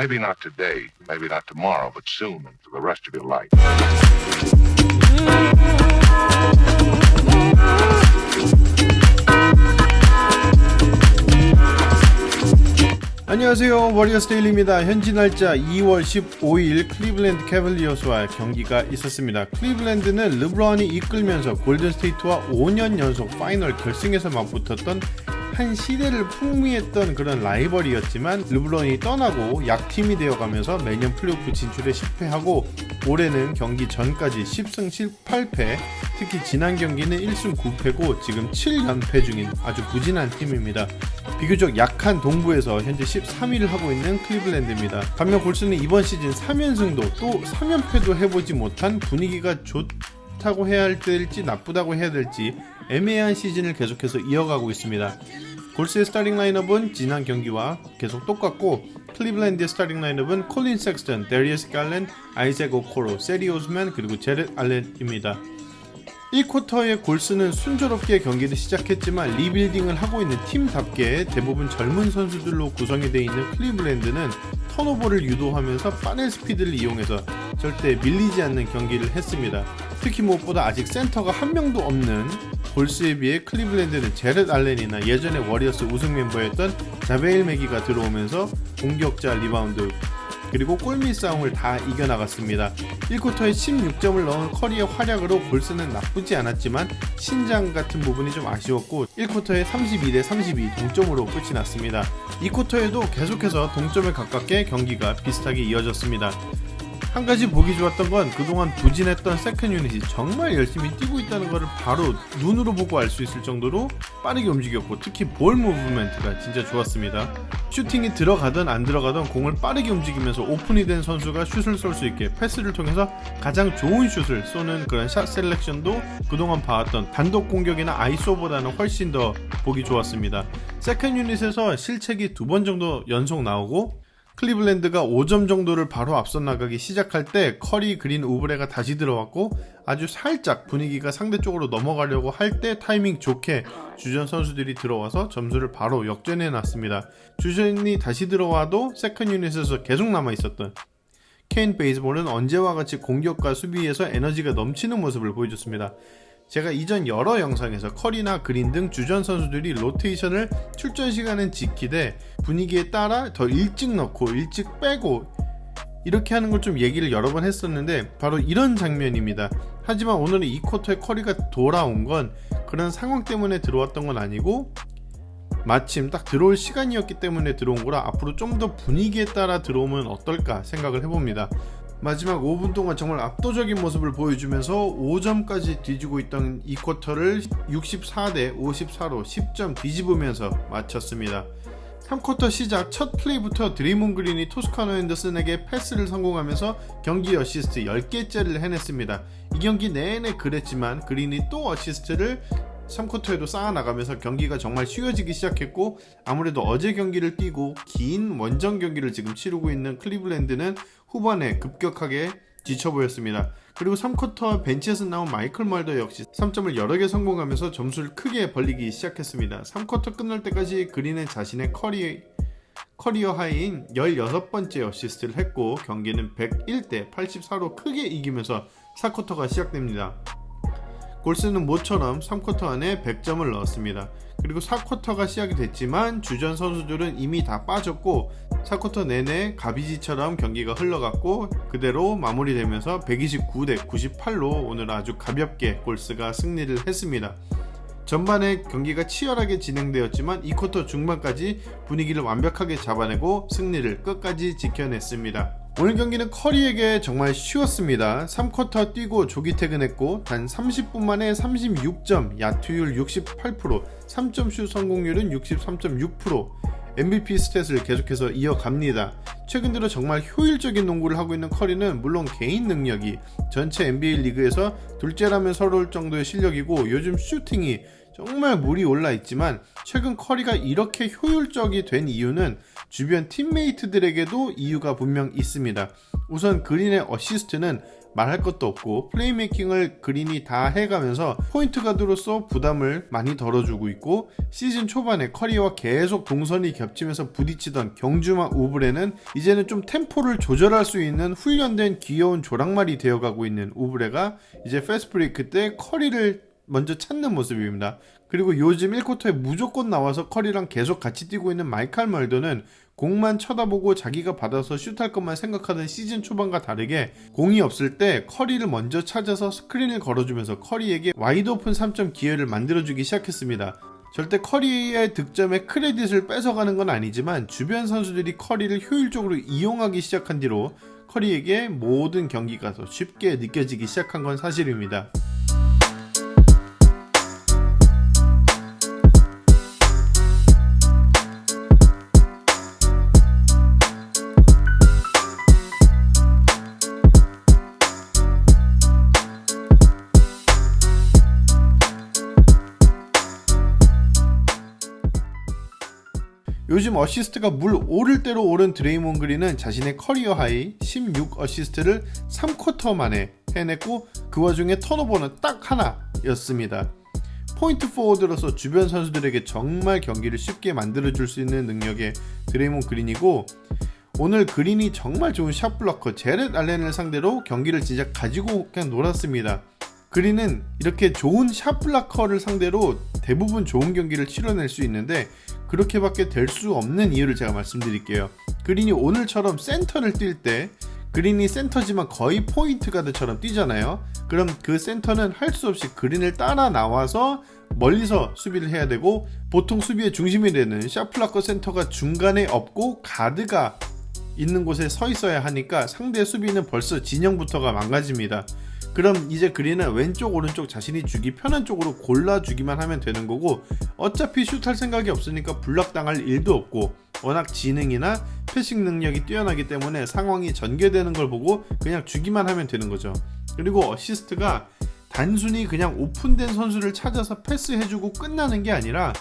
Maybe not today, maybe not tomorrow, but soon and for the rest of your life. 안녕하세요. 워리어스 데일리입니다. 현지 날짜 2월 15일 클리블랜드 캐벌리어스와 경기가 있었습니다. 클리블랜드는 르브론이 이끌면서 골든 스테이트와 5년 연속 파이널 결승에서 맞붙었던 한 시대를 풍미했던 그런 라이벌이었지만 르브론이 떠나고 약팀이 되어가면서 매년 플레이오프 진출에 실패하고 올해는 경기 전까지 10승 18패 특히 지난 경기는 1승 9패고 지금 7연패 중인 아주 부진한 팀입니다. 비교적 약한 동부에서 현재 13위를 하고 있는 클리블랜드입니다. 반면 골스는 이번 시즌 3연승도 또 3연패도 해보지 못한 분위기가 좋다고 해야 할지 나쁘다고 해야 될지 애매한 시즌을 계속해서 이어가고 있습니다. 골스의 스타팅 라인업은 지난 경기와 계속 똑같고 클리블랜드의 스타팅 라인업은 콜린 섹스턴, 데리어스 갈렌, 아이색 오코로, 세리 오스맨 그리고 제렛 알렌입니다. 1쿼터의 골스는 순조롭게 경기를 시작했지만 리빌딩을 하고 있는 팀답게 대부분 젊은 선수들로 구성이 되어 있는 클리블랜드는 턴오버를 유도하면서 빠른 스피드를 이용해서 절대 밀리지 않는 경기를 했습니다. 특히 무엇보다 아직 센터가 한 명도 없는 골스에 비해 클리블랜드는 제렛 알렌이나 예전에 워리어스 우승 멤버였던 자베일 맥기가 들어오면서 공격자 리바운드 그리고 골밑 싸움을 다 이겨나갔습니다. 1쿼터에 16점을 넣은 커리의 활약으로 골스는 나쁘지 않았지만 신장 같은 부분이 좀 아쉬웠고 1쿼터에 32대 32 동점으로 끝이 났습니다. 2쿼터에도 계속해서 동점에 가깝게 경기가 비슷하게 이어졌습니다. 한 가지 보기 좋았던 건 그동안 부진했던 세컨 유닛이 정말 열심히 뛰고 있다는 것을 바로 눈으로 보고 알 수 있을 정도로 빠르게 움직였고 특히 볼 무브멘트가 진짜 좋았습니다. 슈팅이 들어가든 안 들어가든 공을 빠르게 움직이면서 오픈이 된 선수가 슛을 쏠 수 있게 패스를 통해서 가장 좋은 슛을 쏘는 그런 샷 셀렉션도 그동안 봐왔던 단독 공격이나 아이소보다는 훨씬 더 보기 좋았습니다. 세컨 유닛에서 실책이 두 번 정도 연속 나오고 클리블랜드가 5점 정도를 바로 앞서 나가기 시작할 때 커리 그린 우브레가 다시 들어왔고 아주 살짝 분위기가 상대 쪽으로 넘어가려고 할 때 타이밍 좋게 주전 선수들이 들어와서 점수를 바로 역전해 놨습니다. 주전이 다시 들어와도 세컨 유닛에서 계속 남아 있었던 케인 베이스볼은 언제와 같이 공격과 수비에서 에너지가 넘치는 모습을 보여줬습니다. 제가 이전 여러 영상에서 커리나 그린 등 주전 선수들이 로테이션을 출전 시간은 지키되 분위기에 따라 더 일찍 넣고 일찍 빼고 이렇게 하는 걸 좀 얘기를 여러 번 했었는데 바로 이런 장면입니다. 하지만 오늘은 이 쿼터에 커리가 돌아온 건 그런 상황 때문에 들어왔던 건 아니고 마침 딱 들어올 시간이었기 때문에 들어온 거라 앞으로 좀 더 분위기에 따라 들어오면 어떨까 생각을 해봅니다. 마지막 5분 동안 정말 압도적인 모습을 보여주면서 5점까지 뒤지고 있던 이 쿼터를 64대 54로 10점 뒤집으면서 마쳤습니다. 3쿼터 시작 첫 플레이부터 드리몬 그린이 토스카노 앤더슨에게 패스를 성공하면서 경기 어시스트 10개째를 해냈습니다. 이 경기 내내 그랬지만 그린이 또 어시스트를 3쿼터에도 쌓아나가면서 경기가 정말 쉬워지기 시작했고 아무래도 어제 경기를 뛰고 긴 원정 경기를 지금 치르고 있는 클리블랜드는 후반에 급격하게 지쳐 보였습니다. 그리고 3쿼터 벤치에서 나온 마이클 말더 역시 3점을 여러 개 성공하면서 점수를 크게 벌리기 시작했습니다. 3쿼터 끝날 때까지 그린은 자신의 커리 커리어 하이인 16번째 어시스트를 했고 경기는 101대 84로 크게 이기면서 4쿼터가 시작됩니다. 골스는 모처럼 3쿼터 안에 100점을 넣었습니다. 그리고 4쿼터가 시작이 됐지만 주전 선수들은 이미 다 빠졌고 4쿼터 내내 가비지처럼 경기가 흘러갔고 그대로 마무리되면서 129대 98로 오늘 아주 가볍게 골스가 승리를 했습니다. 전반에 경기가 치열하게 진행되었지만 2쿼터 중반까지 분위기를 완벽하게 잡아내고 승리를 끝까지 지켜냈습니다. 오늘 경기는 커리에게 정말 쉬웠습니다. 3쿼터 뛰고 조기 퇴근했고 단 30분 만에 36점, 야투율 68%, 3점 슛 성공률은 63.6%, MVP 스탯을 계속해서 이어갑니다. 최근 들어 정말 효율적인 농구를 하고 있는 커리는 물론 개인 능력이 전체 NBA 리그에서 둘째라면 서러울 정도의 실력이고 요즘 슈팅이 정말 물이 올라 있지만 최근 커리가 이렇게 효율적이 된 이유는 주변 팀메이트들에게도 이유가 분명 있습니다. 우선 그린의 어시스트는 말할 것도 없고 플레이메이킹을 그린이 다 해가면서 포인트 가드로서 부담을 많이 덜어주고 있고 시즌 초반에 커리와 계속 동선이 겹치면서 부딪히던 경주마 우브레는 이제는 좀 템포를 조절할 수 있는 훈련된 귀여운 조랑말이 되어가고 있는 우브레가 이제 패스트 브레이크 때 커리를 먼저 찾는 모습입니다. 그리고 요즘 1쿼터에 무조건 나와서 커리랑 계속 같이 뛰고 있는 마이칼 멀더는 공만 쳐다보고 자기가 받아서 슛할 것만 생각하던 시즌 초반과 다르게 공이 없을 때 커리를 먼저 찾아서 스크린을 걸어주면서 커리에게 와이드 오픈 3점 기회를 만들어주기 시작했습니다. 절대 커리의 득점에 크레딧을 뺏어가는 건 아니지만 주변 선수들이 커리를 효율적으로 이용하기 시작한 뒤로 커리에게 모든 경기가 더 쉽게 느껴지기 시작한 건 사실입니다. 요즘 어시스트가 물 오를 대로 오른 드레이몬 그린은 자신의 커리어 하이 16 어시스트를 3쿼터 만에 해냈고 그 와중에 턴오버는 딱 하나였습니다. 포인트 포워드로서 주변 선수들에게 정말 경기를 쉽게 만들어줄 수 있는 능력의 드레이몬 그린이고 오늘 그린이 정말 좋은 샷 블러커 제렛 알렌을 상대로 경기를 진짜 가지고 그냥 놀았습니다. 그린은 이렇게 좋은 샷 블러커를 상대로 대부분 좋은 경기를 치러낼 수 있는데 그렇게밖에 될 수 없는 이유를 제가 말씀드릴게요. 그린이 오늘처럼 센터를 뛸 때 그린이 센터지만 거의 포인트 가드처럼 뛰잖아요. 그럼 그 센터는 할 수 없이 그린을 따라 나와서 멀리서 수비를 해야 되고 보통 수비의 중심이 되는 샤플라커 센터가 중간에 없고 가드가 있는 곳에 서 있어야 하니까 상대 수비는 벌써 진영부터가 망가집니다. 그럼 이제 그린은 왼쪽 오른쪽 자신이 주기 편한 쪽으로 골라 주기만 하면 되는 거고 어차피 슛할 생각이 없으니까 블락당할 일도 없고 워낙 지능이나 패싱 능력이 뛰어나기 때문에 상황이 전개되는 걸 보고 그냥 주기만 하면 되는 거죠. 그리고 어시스트가 단순히 그냥 오픈된 선수를 찾아서 패스해주고 끝나는 게 아니라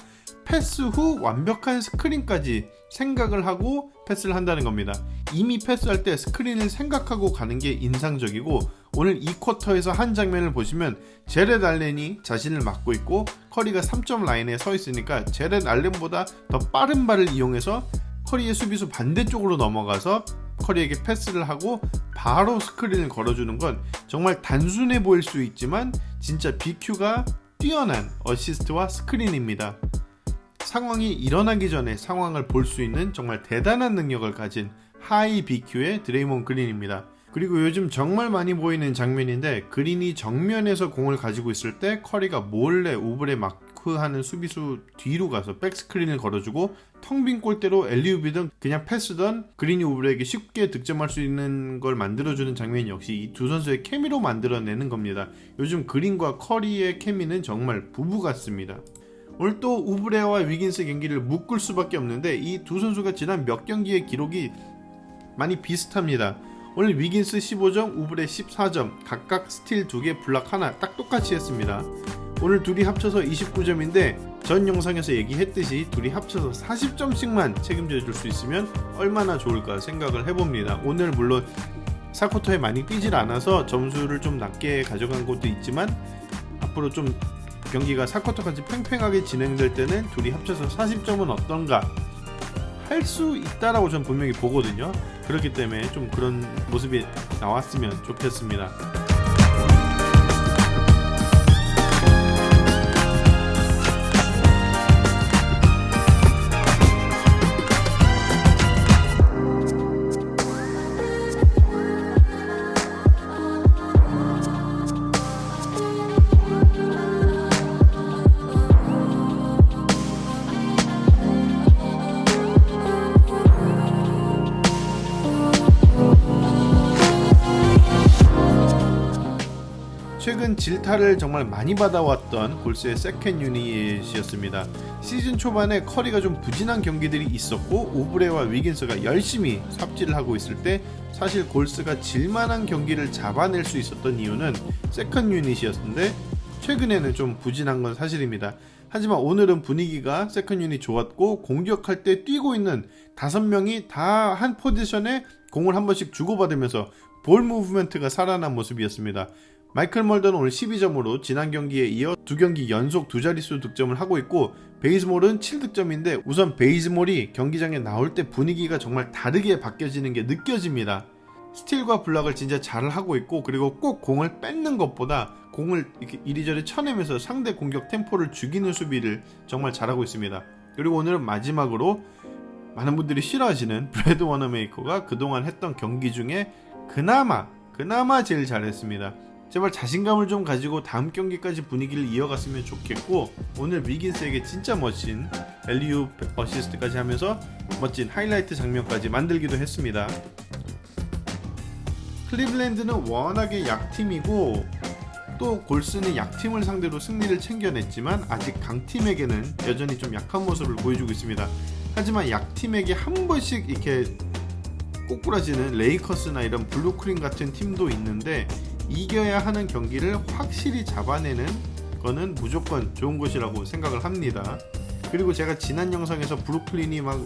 패스 후 완벽한 스크린까지 생각을 하고 패스를 한다는 겁니다. 이미 패스할 때 스크린을 생각하고 가는 게 인상적이고 오늘 이 쿼터에서 한 장면을 보시면 제렛 알렌이 자신을 막고 있고 커리가 3점 라인에 서 있으니까 제렛 알렌보다 더 빠른 발을 이용해서 커리의 수비수 반대쪽으로 넘어가서 커리에게 패스를 하고 바로 스크린을 걸어주는 건 정말 단순해 보일 수 있지만 진짜 BQ가 뛰어난 어시스트와 스크린입니다. 상황이 일어나기 전에 상황을 볼 수 있는 정말 대단한 능력을 가진 하이 BQ의 드레이몬 그린입니다. 그리고 요즘 정말 많이 보이는 장면인데 그린이 정면에서 공을 가지고 있을 때 커리가 몰래 우블에 마크하는 수비수 뒤로 가서 백스크린을 걸어주고 텅 빈 골대로 엘리우비든 그냥 패스든 그린이 우블에게 쉽게 득점할 수 있는 걸 만들어주는 장면 역시 이 두 선수의 케미로 만들어내는 겁니다. 요즘 그린과 커리의 케미는 정말 부부 같습니다. 오늘 또 우브레와 위긴스 경기를 묶을 수밖에 없는데 이 두 선수가 지난 몇 경기의 기록이 많이 비슷합니다. 오늘 위긴스 15점, 우브레 14점, 각각 스틸 2개, 블락 하나 딱 똑같이 했습니다. 오늘 둘이 합쳐서 29점인데 전 영상에서 얘기했듯이 둘이 합쳐서 40점씩만 책임져 줄 수 있으면 얼마나 좋을까 생각을 해봅니다. 오늘 물론 4쿼터에 많이 뛰질 않아서 점수를 좀 낮게 가져간 것도 있지만 앞으로 좀 경기가 4쿼터까지 팽팽하게 진행될 때는 둘이 합쳐서 40점은 어떤가 할 수 있다라고 저는 분명히 보거든요. 그렇기 때문에 좀 그런 모습이 나왔으면 좋겠습니다. 최근 질타를 정말 많이 받아왔던 골스의 세컨 유닛이었습니다. 시즌 초반에 커리가 좀 부진한 경기들이 있었고 오브레와 위긴스가 열심히 삽질을 하고 있을 때 사실 골스가 질만한 경기를 잡아낼 수 있었던 이유는 세컨 유닛이었는데 최근에는 좀 부진한 건 사실입니다. 하지만 오늘은 분위기가 세컨 유닛 좋았고 공격할 때 뛰고 있는 다섯 명이 다 한 포지션에 공을 한 번씩 주고받으면서 볼 무브먼트가 살아난 모습이었습니다. 마이클 멀더는 오늘 12점으로 지난 경기에 이어 두 경기 연속 두 자릿수 득점을 하고 있고 베이스몰은 7득점인데 우선 베이스몰이 경기장에 나올 때 분위기가 정말 다르게 바뀌어지는 게 느껴집니다. 스틸과 블락을 진짜 잘 하고 있고 그리고 꼭 공을 뺏는 것보다 공을 이렇게 이리저리 쳐내면서 상대 공격 템포를 죽이는 수비를 정말 잘하고 있습니다. 그리고 오늘은 마지막으로 많은 분들이 싫어하시는 브래드 워너메이커가 그동안 했던 경기 중에 그나마 그나마 제일 잘했습니다. 제발 자신감을 좀 가지고 다음 경기까지 분위기를 이어갔으면 좋겠고 오늘 위긴스에게 진짜 멋진 밸류 어시스트까지 하면서 멋진 하이라이트 장면까지 만들기도 했습니다. 클리블랜드는 워낙에 약팀이고 또 골스는 약팀을 상대로 승리를 챙겨냈지만 아직 강팀에게는 여전히 좀 약한 모습을 보여주고 있습니다. 하지만 약팀에게 한 번씩 이렇게 꼬꾸라지는 레이커스나 이런 블루크린 같은 팀도 있는데 이겨야 하는 경기를 확실히 잡아내는 거는 무조건 좋은 것이라고 생각을 합니다. 그리고 제가 지난 영상에서 브루클린이 막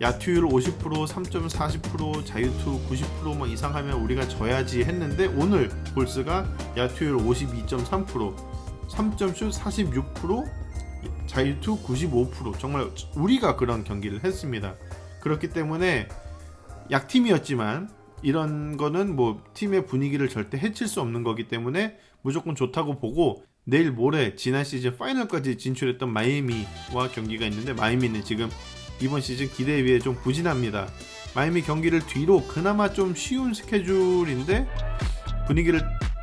야투율 50%, 3점 40%, 자유투 90%막 이상하면 우리가 져야지 했는데 오늘 볼스가 야투율 52.3%, 3점슛 46%, 자유투 95% 정말 우리가 그런 경기를 했습니다. 그렇기 때문에 약팀이었지만 이런 거는 뭐 팀의 분위기를 절대 해칠 수 없는 거기 때문에 무조건 좋다고 보고 내일 모레 지난 시즌 파이널까지 진출했던 마이애미와 경기가 있는데 마이애미는 지금 이번 시즌 기대에 비해 좀 부진합니다. 마이애미 경기를 뒤로 그나마 좀 쉬운 스케줄인데 분위기를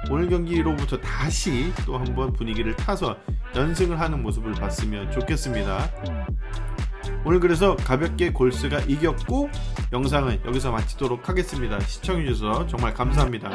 오늘 경기로부터 다시 또 한번 분위기를 타서 연승을 하는 모습을 봤으면 좋겠습니다. 오늘 그래서 가볍게 골스가 이겼고 영상은 여기서 마치도록 하겠습니다. 시청해주셔서 정말 감사합니다.